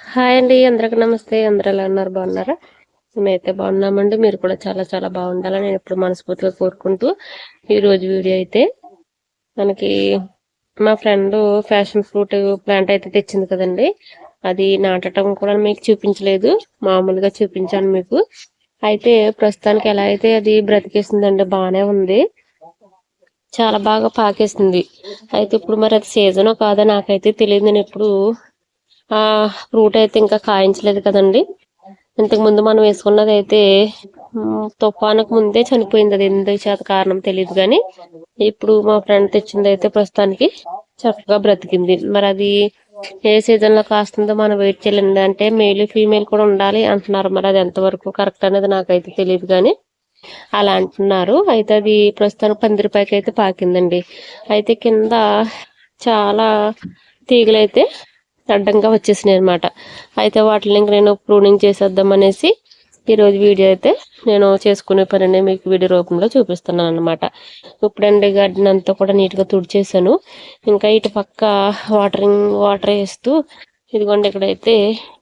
Hi అండి అందరికి నమస్తే. అందరు ఎలా ఉన్నారు? బాగున్నారా? మేమైతే బాగున్నామండి. మీరు కూడా చాలా చాలా బాగుండాలని నేను ఎప్పుడు మనస్ఫూర్తిగా కోరుకుంటూ ఈరోజు వీడియో అయితే మనకి మా ఫ్రెండ్ ఫ్యాషన్ ఫ్రూట్ ప్లాంట్ అయితే తెచ్చింది కదండి. అది నాటడం కూడా మీకు చూపించలేదు. మామూలుగా చూపించాను మీకు. అయితే ప్రస్తుతానికి ఎలా అయితే అది బ్రతికేసిందండి బాగానే ఉంది. చాలా బాగా పాకేసింది. అయితే ఇప్పుడు మరి అది సీజనో కాదో నాకైతే తెలియదు. నేను ఎప్పుడు ఫ్రూట్ అయితే ఇంకా కాయించలేదు కదండి. ఇంతకు ముందు మనం వేసుకున్నది అయితే తుఫానుకు ముందే చనిపోయింది అది. ఎందుకు చేత కారణం తెలియదు కానీ ఇప్పుడు మా ఫ్రెండ్ తెచ్చింది అయితే ప్రస్తుతానికి చక్కగా బ్రతికింది. మరి అది ఏ సీజన్లో కాస్తుందో మనం వెయిట్ చేయలేండి. అంటే మేల్ ఫీమేల్ కూడా ఉండాలి అంటున్నారు. మరి అది ఎంతవరకు కరెక్ట్ అనేది నాకైతే తెలియదు కానీ అలా అంటున్నారు. అయితే అది ప్రస్తుతానికి పందిరిపైకి అయితే పాకిందండి. అయితే కింద చాలా తీగలైతే అడ్డంగా వచ్చేసినాయి అనమాట అయితే వాటిని ఇంక నేను ప్రూనింగ్ చేసేద్దాం అనేసి ఈరోజు వీడియో అయితే నేను చేసుకునే పనినే మీకు వీడియో రూపంలో చూపిస్తున్నాను అనమాట ఇప్పుడండి గార్డెన్ అంతా కూడా నీట్గా తుడిచేసాను ఇంకా ఇటు పక్క వాటరింగ్ వాటర్ వేస్తూ ఇదిగోండి ఇక్కడైతే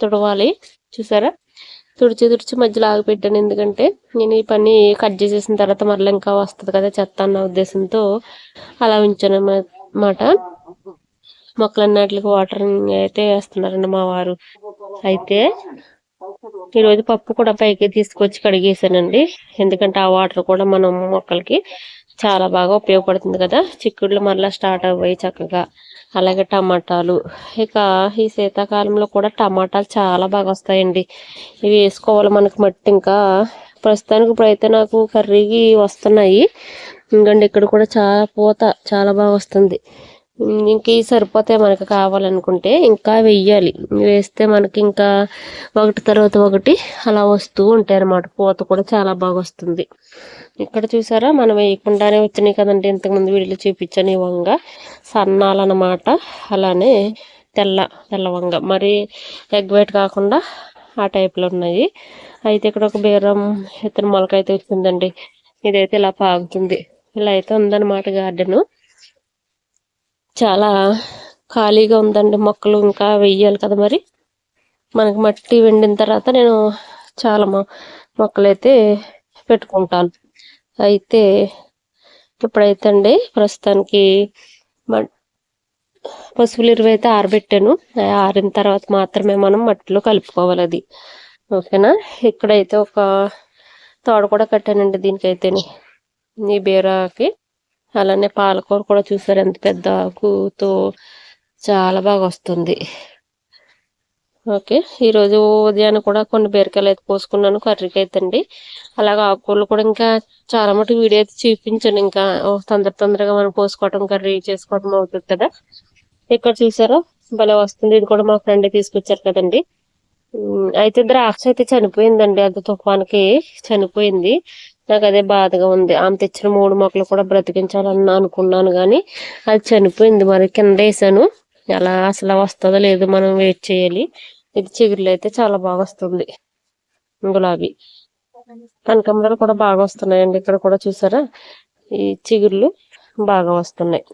తుడవాలి. చూసారా? తుడిచి తుడిచి మధ్యలో ఆగిపెట్టాను ఎందుకంటే నేను ఈ పని కట్ చేసేసిన తర్వాత మరలా ఇంకా వస్తుంది కదా చెత్త అన్న ఉద్దేశంతో అలా ఉంచాను అన్నమాట మొక్కలన్నిటికి వాటర్ అయితే వేస్తున్నారండి మా వారు. అయితే ఈరోజు పప్పు కూడా పైకి తీసుకొచ్చి కడిగేసానండి ఎందుకంటే ఆ వాటర్ కూడా మనం మొక్కలకి చాలా బాగా ఉపయోగపడుతుంది కదా. చిక్కుళ్ళు మరలా స్టార్ట్ అవ్వాయి చక్కగా. అలాగే టమాటాలు. ఇక ఈ శీతాకాలంలో కూడా టమాటాలు చాలా బాగా వస్తాయండి. ఇవి వేసుకోవాలి మనకు మట్టి ఇంకా. ప్రస్తుతానికి ఇప్పుడైతే నాకు కర్రీకి వస్తున్నాయి. ఇంకండి ఇక్కడ కూడా చాలా పూత చాలా బాగా వస్తుంది. ఇంక సరిపోతాయి మనకి కావాలనుకుంటే ఇంకా వెయ్యాలి. వేస్తే మనకి ఇంకా ఒకటి తర్వాత ఒకటి అలా వస్తూ ఉంటాయి అన్నమాట. పూత కూడా చాలా బాగా వస్తుంది. ఇక్కడ చూసారా? మనం వేయకుండానే వచ్చినాయి కదండి. ఇంతకుముందు వీడియోలో చూపించాను ఈ వంగ. సన్నాలన్నమాట. అలానే తెల్ల తెల్ల వంగ. మరి ఎగ్ వైట్ కాకుండా ఆ టైప్లో ఉన్నాయి. అయితే ఇక్కడ ఒక బీరం ఇతర మొలక అయితే వచ్చిందండి. ఇదైతే ఇలా పాగుతుంది. ఇలా అయితే ఉందన్నమాట గార్డెను. చాలా ఖాళీగా ఉందండి. మొక్కలు ఇంకా వెయ్యాలి కదా మరి. మనకి మట్టి వెండిన తర్వాత నేను చాలా మొక్కలైతే పెట్టుకుంటాను. అయితే ఇప్పుడైతే అండి ప్రస్తుతానికి పశువులు ఇరవై అయితే ఆరబెట్టాను. ఆరిన తర్వాత మాత్రమే మనం మట్టిలో కలుపుకోవాలి అది. ఓకేనా? ఇక్కడైతే ఒక తోడ కూడా కట్టానండి దీనికైతే ఈ బీరాకి. అలానే పాలకూర కూడా చూసారు. ఎంత పెద్ద ఆకుతో చాలా బాగా వస్తుంది. ఓకే. ఈరోజు ఉదయాన్ని కూడా కొన్ని బీరకాయలు అయితే పోసుకున్నాను కర్రీకి అయితే అండి అలాగే ఆకుకూరలు కూడా ఇంకా చాలా మటుకు వీడియో అయితే చూపించాను. ఇంకా తొందర తొందరగా మనం పోసుకోవటం కర్రీ చేసుకోవటం అవుతుంది కదా. ఇక్కడ చూసారా? భలే వస్తుంది. ఇది కూడా మా ఫ్రెండ్ తీసుకొచ్చారు కదండి. అయితే ద్రాక్ష అయితే చనిపోయిందండి. అది తుఫాన్కి చనిపోయింది. నాకు అదే బాధగా ఉంది. ఆమె తెచ్చిన మూడు మొక్కలు కూడా బ్రతికించాలని అనుకున్నాను కానీ అది చనిపోయింది. మరి కింద వేసాను. ఎలా అసలు వస్తుందో లేదు మనం వెయిట్ చేయాలి. ఇది చిగురులు అయితే చాలా బాగా వస్తుంది. గులాబీ. కనకంబరాలు కూడా బాగా వస్తున్నాయండి. ఇక్కడ కూడా చూసారా? ఈ చిగుర్లు బాగా వస్తున్నాయి.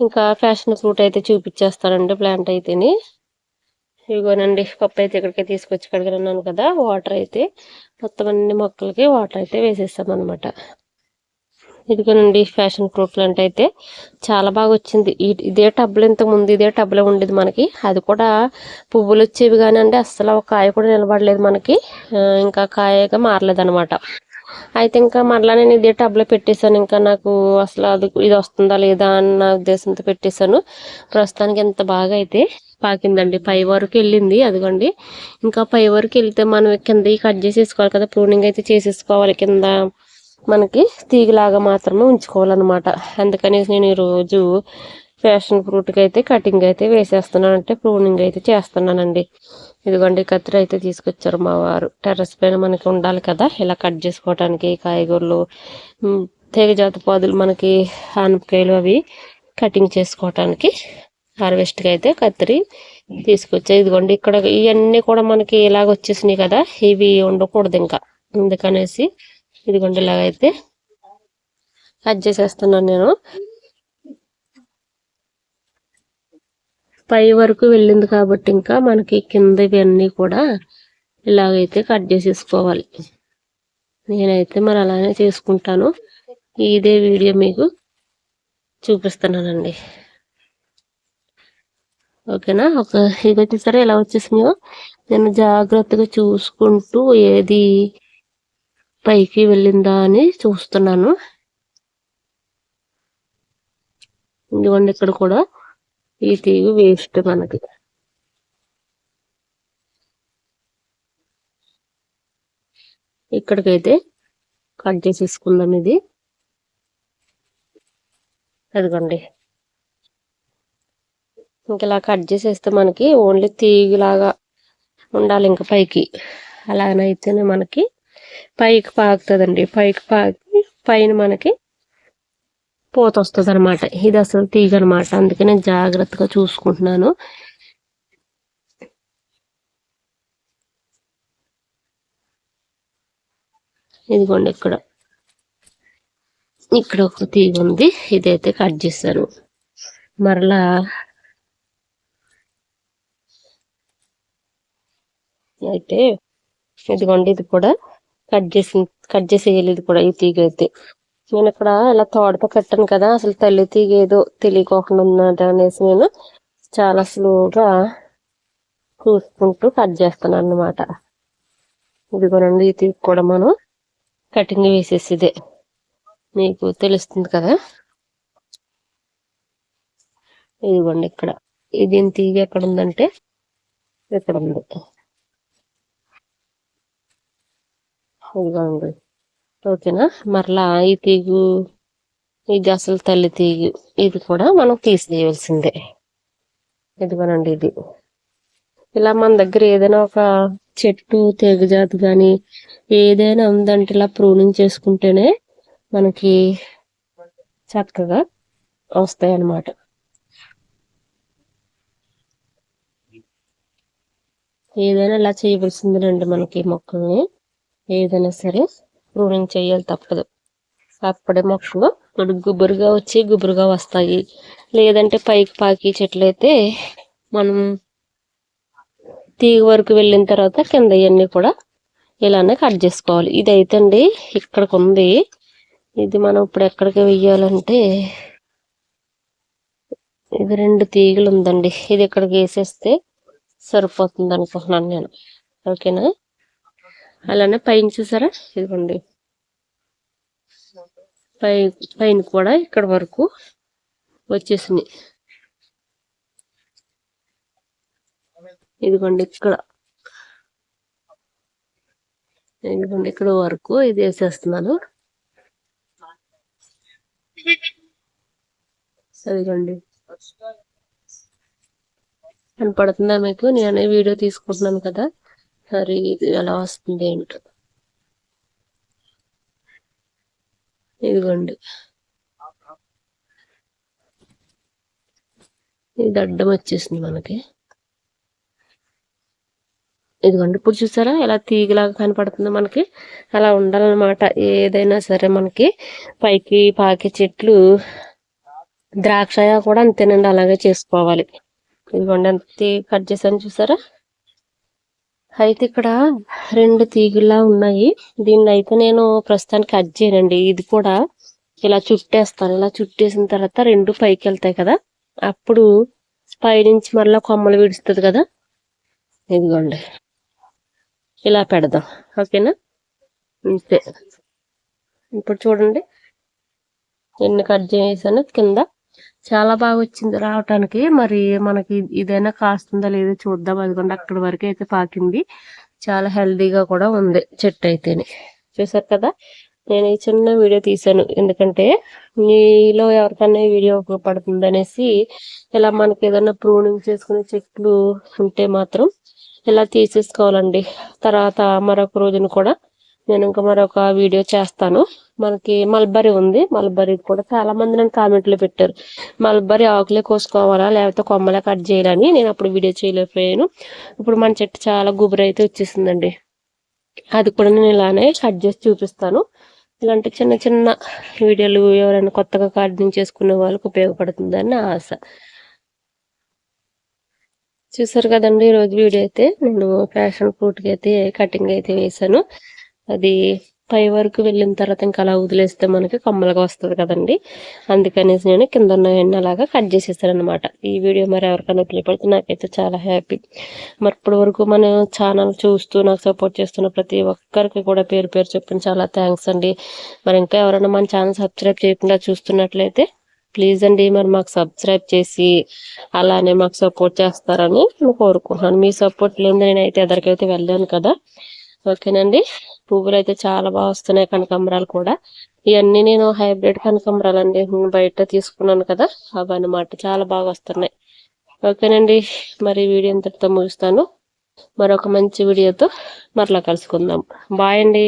ఇంకా ఫ్యాషన్ ఫ్రూట్ అయితే చూపించేస్తానండి. ప్లాంట్ అయితేని. ఇదిగోనండి పప్పు అయితే ఇక్కడికి తీసుకొచ్చి కడిగినాను కదా వాటర్ అయితే. మొత్తం అన్ని మొక్కలకి వాటర్ అయితే వేసేస్తాం అనమాట ఇదిగోనండి ఫ్యాషన్ ఫ్రూట్ ప్లాంట్ అయితే చాలా బాగా వచ్చింది. ఇదే టబ్లో ఇంతకుముందు ఇదే టబ్లో ఉండేది మనకి. అది కూడా పువ్వులు వచ్చేవి కానీ అండి అస్సలు ఒక కాయ కూడా నిలబడలేదు మనకి. ఇంకా కాయగా మారలేదు అనమాట అయితే ఇంకా మరలా నేను ఇదే టబ్లో పెట్టేశాను. ఇంకా నాకు అసలు అది ఇది వస్తుందా లేదా అన్న ఉద్దేశంతో పెట్టేశాను. ప్రస్తుతానికి ఎంత బాగా అయితే పాకిందండి. పై వరకు వెళ్ళింది అదిగోండి. ఇంకా పై వరకు వెళ్తే మనం కింద కట్ చేసేసుకోవాలి కదా ప్రూనింగ్ అయితే చేసేసుకోవాలి. కింద మనకి తీగలాగా మాత్రమే ఉంచుకోవాలన్నమాట. అందుకనేసి నేను ఈరోజు ఫ్యాషన్ ఫ్రూట్కి అయితే కటింగ్ అయితే వేసేస్తున్నాను అంటే ప్రూనింగ్ అయితే చేస్తున్నానండి. ఇదిగోండి కత్తిరి అయితే తీసుకొచ్చారు మా వారు. టెర్రస్ పైన మనకి ఉండాలి కదా ఇలా కట్ చేసుకోవడానికి కాయగూరలు తీగజాత పాదులు మనకి ఆనపకాయలు అవి కటింగ్ చేసుకోవటానికి హార్వెస్ట్కి అయితే కత్తిరి తీసుకొచ్చా ఇదిగోండి ఇక్కడ ఇవన్నీ కూడా మనకి ఇలాగ వచ్చేసినాయి కదా ఇవి ఉండకూడదు ఇంకా. అందుకనేసి ఇదిగోండి ఇలాగైతే కట్ చేసేస్తున్నాను నేను. పై వరకు వెళ్ళింది కాబట్టి ఇంకా మనకి కింద ఇవన్నీ కూడా ఇలాగైతే కట్ చేసేసుకోవాలి. నేనైతే మరి అలానే చేసుకుంటాను. ఇదే వీడియో మీకు చూపిస్తున్నానండి. ఓకేనా? ఒక ఇది వచ్చేసరి ఎలా వచ్చేసినాయో నేను జాగ్రత్తగా చూసుకుంటూ ఏది పైకి వెళ్ళిందా అని చూస్తున్నాను. ఇదిగోండి ఇక్కడ కూడా ఈ తీగ వేస్ట్ మనకి. ఇక్కడికైతే కట్ చేసేసుకుందాం ఇది. అదిగోండి. ఇంక ఇలా కట్ చేసేస్తే మనకి ఓన్లీ తీగలాగా ఉండాలి ఇంకా పైకి. అలాగనైతేనే మనకి పైకి పాకుతుందండి. పైకి పాకి పైన మనకి పోత వస్తుంది అనమాట ఇది అసలు తీగ అనమాట అందుకే నేను జాగ్రత్తగా చూసుకుంటున్నాను. ఇదిగోండి ఇక్కడ. ఇక్కడ ఒక తీగ ఉంది. ఇదైతే కట్ చేశాను. మరలా అయితే ఇదిగోండి ఇది కూడా కట్ చేసి కట్ చేసేయాలి ఇది కూడా ఈ తీగ అయితే. నేను ఇక్కడ ఇలా తోడతో కట్టాను కదా అసలు తల్లి తీగ ఏదో తెలియకోకుండా ఉన్నది అనేసి నేను చాలా స్లోగా చూసుకుంటూ కట్ చేస్తాను అన్నమాట. ఇదిగోనండి ఈ తీగ కూడా మనం కటింగ్ వేసేసిదే. మీకు తెలుస్తుంది కదా? ఇదిగోండి ఇక్కడ. ఇది తీగ ఎక్కడ ఉందంటే ఇక్కడ ఉంది. ఇదిగోండి ఓకేనా మరలా ఈ తీగు ఇది అసలు తల్లి తీగు ఇది కూడా మనం తీసేయవలసిందే ఇదిగోనండి ఇది ఇలా మన దగ్గర ఏదైనా ఒక చెట్టు తెగజాతి కానీ ఏదైనా ఉందంటే ఇలా ప్రూనింగ్ చేసుకుంటేనే మనకి చక్కగా వస్తాయి అన్నమాట ఏదైనా ఇలా చేయవలసిందేనండి మనకి మొక్కని ఏదైనా సరే ప్రూనింగ్ చేయాలి తప్పదు. అప్పుడే మొక్కలు మనకు గుబురుగా వచ్చి గుబురుగా వస్తాయి. లేదంటే పైకి పాకి చెట్లు అయితే మనం తీగ వరకు వెళ్ళిన తర్వాత కింద ఇవన్నీ కూడా ఇలానే కట్ చేసుకోవాలి. ఇది అయితే అండి ఇక్కడికి ఉంది ఇది మనం ఇప్పుడు ఎక్కడికి వెయ్యాలంటే ఇది రెండు తీగలు ఉందండి. ఇది ఇక్కడికి వేసేస్తే సరిపోతుంది అనుకుంటున్నాను నేను. ఓకేనా? అలానే పైన చూసారా? ఇదిగోండి. పై పైన కూడా ఇక్కడ వరకు వచ్చేసినాయి ఇదిగోండి ఇక్కడ. ఇదిగోండి ఇక్కడ వరకు ఇది వేసేస్తున్నాను. అదిగోండి. కనపడుతుందా మీకు? నేనే వీడియో తీసుకుంటున్నాను కదా. సరే ఇది ఎలా వస్తుంది ఏంటో. ఇదిగోండి. ఇది అడ్డం వచ్చేసింది మనకి. ఇదిగోండి ఇప్పుడు చూసారా ఎలా తీగలాగా కనపడుతుందో మనకి. అలా ఉండాలన్నమాట. ఏదైనా సరే మనకి పైకి పాకి చెట్లు ద్రాక్షయ కూడా అంతేనండి అలాగే చేసుకోవాలి. ఇదిగోండి అంతే కట్ చేశాను చూసారా. అయితే ఇక్కడ రెండు తీగుల్లా ఉన్నాయి. దీన్ని అయితే నేను ప్రస్తుతానికి కట్ చేయనండి. ఇది కూడా ఇలా చుట్టేస్తాను. ఇలా చుట్టేసిన తర్వాత రెండు పైకి వెళ్తాయి కదా. అప్పుడు పైనుంచి మళ్ళీ కొమ్మలు విడుస్తుంది కదా. ఇదిగోండి. ఇలా పెడదాం. ఓకేనా? అంతే ఇప్పుడు చూడండి. ఎన్ని కట్ చేసాను కింద చాలా బాగా వచ్చింది రావటానికి. మరి మనకి ఇదైనా కాస్తుందా లేదో చూద్దాం. అదిగోండి అక్కడి వరకు అయితే పాకింది. చాలా హెల్దీగా కూడా ఉంది చెట్టు అయితేనే. చూసారు కదా? నేను ఈ చిన్న వీడియో తీసాను ఎందుకంటే మీలో ఎవరికైనా వీడియో ఉపయోగపడుతుంది అనేసి ఇలా మనకి ఏదైనా ప్రూనింగ్ చేసుకునే చెట్లు ఉంటే మాత్రం ఇలా తీసేసుకోవాలండి. తర్వాత మరొక రోజున కూడా నేను ఇంకా మరొక వీడియో చేస్తాను. మనకి మల్బరీ ఉంది. మల్బరీ కూడా చాలా మంది నన్ను కామెంట్లు పెట్టారు. మల్బరీ ఆకులే కోసుకోవాలా? లేకపోతే కొమ్మలే కట్ చేయాలని నేను అప్పుడు వీడియో చేయలేకపోయాను. ఇప్పుడు మన చెట్టు చాలా గుబురు అయితే వచ్చేసిందండి. అది కూడా నేను ఇలానే కట్ చేసి చూపిస్తాను. ఇలాంటి చిన్న చిన్న వీడియోలు ఎవరైనా కొత్తగా గార్డెనింగ్ చేసుకునే వాళ్ళకి ఉపయోగపడుతుందని నా ఆశ. చూసారు కదండి ఈరోజు వీడియో అయితే నేను ఫ్యాషన్ ఫ్రూట్కి అయితే కటింగ్ అయితే వేసాను అది పై వరకు వెళ్ళిన తర్వాత ఇంకా అలా వదిలేస్తే మనకి కమ్మలుగా వస్తుంది కదండి. అందుకనేసి నేను కింద ఉన్నవన్నీ అలాగా కట్ చేసేసాను అనమాట ఈ వీడియో మరి ఎవరికైనా ఉపయోగపడితే నాకైతే చాలా హ్యాపీ. మరి ఇప్పటి వరకు మన ఛానల్ చూస్తూ నాకు సపోర్ట్ చేస్తున్న ప్రతి ఒక్కరికి కూడా పేరు పేరు చెప్పిన చాలా థ్యాంక్స్ అండి. మరి ఇంకా ఎవరైనా మన ఛానల్ సబ్స్క్రైబ్ చేయకుండా చూస్తున్నట్లయితే ప్లీజ్ అండి మరి మాకు సబ్స్క్రైబ్ చేసి అలానే మాకు సపోర్ట్ చేస్తారని కోరుకుంటున్నాను. మీ సపోర్ట్ లేదు నేనైతే ఎదరికైతే వెళ్ళాను కదా. ఓకేనండి. పువ్వులు అయితే చాలా బాగా వస్తున్నాయి కనకాంబరాలు కూడా. ఇవన్నీ నేను హైబ్రిడ్ కనకాంబరాలు అండి బయట తీసుకున్నాను కదా అవి అన్నమాట చాలా బాగా వస్తున్నాయి. ఓకేనండి. మరి వీడియో ఇంతటితో ముగిస్తాను. మరొక మంచి వీడియోతో మరలా కలుసుకుందాం. బాయ్ అండి.